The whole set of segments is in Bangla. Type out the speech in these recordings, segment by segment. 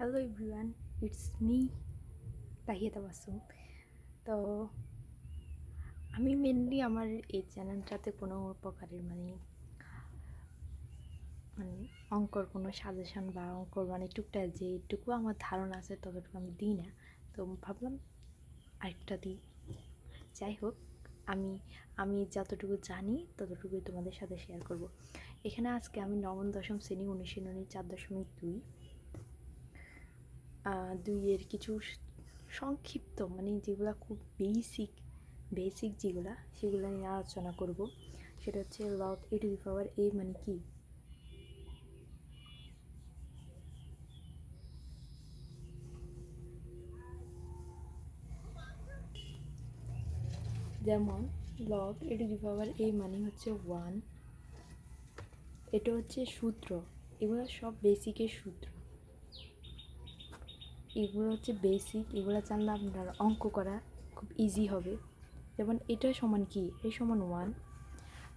Hello everyone, it's me Tahiya Tabassum তো আমি মেনলি আমার এই চ্যানেলটাতে কোনো প্রকারের মানে মানে অঙ্কর কোনো সাজেশন বা অঙ্কর মানে টুকটাক যে এইটুকু আমার ধারণা আছে ততটুকু আমি দিই না। তো ভাবলাম আরেকটা দিই। যাই হোক, আমি আমি যতটুকু জানি ততটুকুই তোমাদের সাথে শেয়ার করব। এখানে আজকে আমি নবম দশম শ্রেণি অনুশীলনী চার দশমিক দুই দুইয়ের কিছু সংক্ষিপ্ত মানে যেগুলো খুব বেসিক বেসিক যেগুলো, সেগুলো নিয়ে আলোচনা করব। সেটা হচ্ছে লগ এ টু দি পাওয়ার এ মানে কি? যেমন লগ এ টু দি পাওয়ার এ মানে হচ্ছে ওয়ান এটা হচ্ছে সূত্র। এগুলো সব বেসিকের সূত্র। এগুলো হচ্ছে বেসিক এগুলো জানলে আপনার অঙ্ক করা খুব ইজি হবে। যেমন এটা সমান কি? এই সমান ওয়ান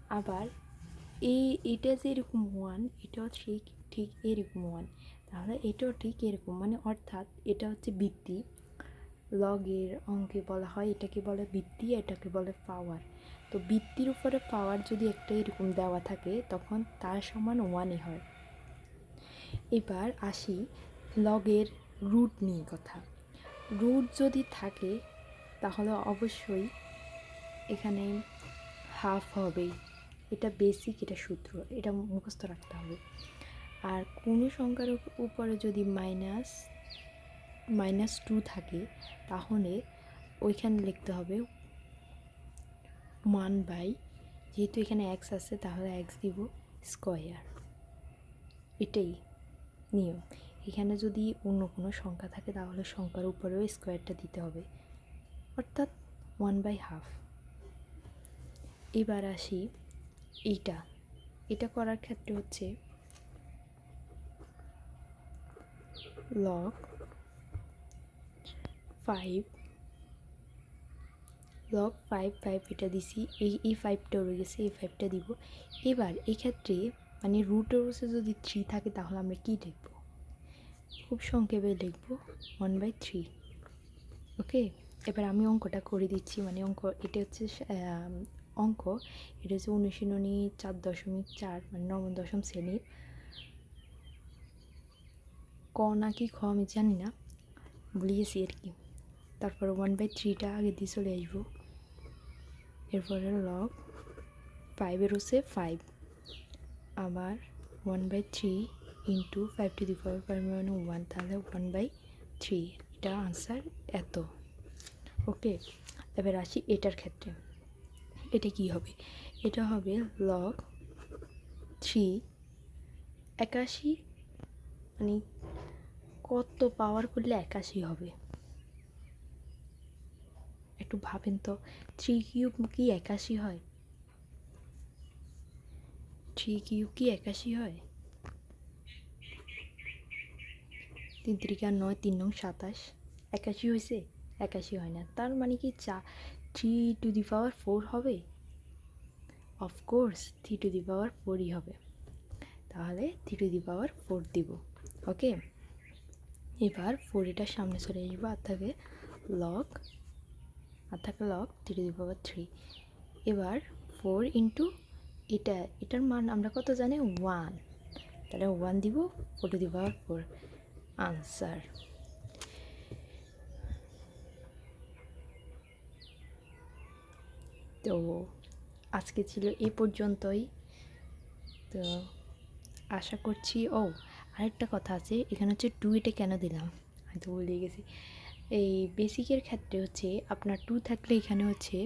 আবার এই, এটা যে এরকম ওয়ান এটাও ঠিক ঠিক এরকম ওয়ান তাহলে এটাও ঠিক এরকম। মানে অর্থাৎ এটা হচ্ছে বৃত্তি লগের অঙ্কে বলা হয়, এটাকে বলে বৃত্তি এটাকে বলে পাওয়ার তো বৃত্তির উপরে পাওয়ার যদি একটা এরকম দেওয়া থাকে, তখন তার সমান ওয়ানই হয়। এবার আসি লগের রুট নিয়ে কথা। রুট যদি থাকে, তাহলে অবশ্যই এখানে হাফ হবে। এটা বেসিক এটা সূত্র, এটা মুখস্থ রাখতে হবে। আর কোনো সংখ্যার উপরে যদি মাইনাস মাইনাস টু থাকে, তাহলে ওইখানে লিখতে হবে ওয়ান বাই যেহেতু এখানে এক্স আছে, তাহলে এক্স দিব স্কোয়ার এটাই নিয়ম। এখানে যদি অন্য কোনো সংখ্যা থাকে, তাহলে সংখ্যার উপরেও স্কোয়ারটা দিতে হবে। অর্থাৎ ওয়ান বাই হাফ এবার আসি এইটা। এটা করার ক্ষেত্রে হচ্ছে log five log five five এটা দিছি। এই এই ফাইভটা রয়ে গেছে, এই ফাইভটা দিব। এবার এক্ষেত্রে মানে রুটের যদি থ্রি থাকে, তাহলে আমরা কী লিখব খুব সংক্ষেপে লিখব ওয়ান বাই থ্রি ওকে এবার আমি অঙ্কটা করে দিচ্ছি। মানে অঙ্ক, এটা হচ্ছে অঙ্ক। এটা হচ্ছে অনুশীলনী চার দশমিক চার মানে নবম দশম শ্রেণির ক না কি খ আমি জানি না। ভুলিয়েছি আর কি। তারপরে ওয়ান বাই থ্রিটা আগে দিয়ে চলে আসব। এরপরে লগ ফাইভের হচ্ছে ফাইভ আবার one by three into five to the power five মানে ওয়ান তাহলে ওয়ান বাই থ্রি এটা আনসার এত। ওকে এবার আসি এটার ক্ষেত্রে। এটা কি হবে? এটা হবে লগ থ্রি একাশি মানে কত পাওয়ার করলে একাশি হবে? একটু ভাবেন তো থ্রি কিউব কি একাশি হয়? থ্রি কিউব কি একাশি হয়? তিন তিরিকা নয়, তিন নং সাতাশ। একাশি হয়েছে? একাশি হয় না। তার মানে কি চা three to the power four হবে? Of course three to the power ফোরই হবে। তাহলে three to the power four দিব। ওকে? এবার ফোর এটার সামনে চলে আসব। আর থাকে লক আর থাকে log three to the power three এবার ফোর ইন্টু এটা, এটার মান আমরা কত জানি? ওয়ান তাহলে ওয়ান দিব four to the power four answer তো আজকে ছিল এ পর্যন্তই। তো আশা করছি, ও, আরেকটা কথা আছে, এখানে হচ্ছে টু এটা কেন দিলাম? হয়তো বলে গেছি। এই বেসিকের ক্ষেত্রে হচ্ছে আপনার টু থাকলে এখানে হচ্ছে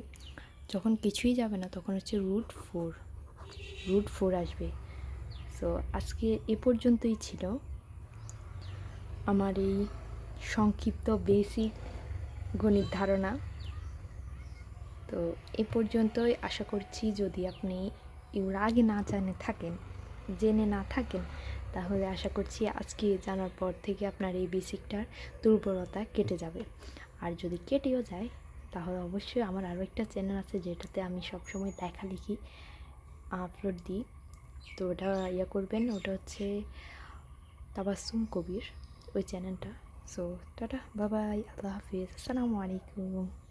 যখন কিছুই যাবে না, তখন হচ্ছে রুট ফোর রুট ফোর আসবে। সো আজকে এ পর্যন্তই ছিল। আমার এই সংক্ষিপ্ত বেসিক গণিত ধারণা। তো এ পর্যন্তই আশা করছি যদি আপনি এর আগে না জানে থাকেন, জেনে না থাকেন, তাহলে আশা করছি আজকে জানার পর থেকে আপনার এই বেসিকটার দুর্বলতা কেটে যাবে। আর যদি কেটেও যায়, তাহলে অবশ্যই আমার আরও একটা চ্যানেল আছে যেটাতে আমি সবসময় লেখালেখি আপলোড দিই। তো ওটা ইয়ে করবেন, ওটা হচ্ছে তাবাসুম কবির। ওই চ্যানেলটা। সো টাটা বাবাই আল্লাহ হাফিজ আসসালামু আলাইকুম।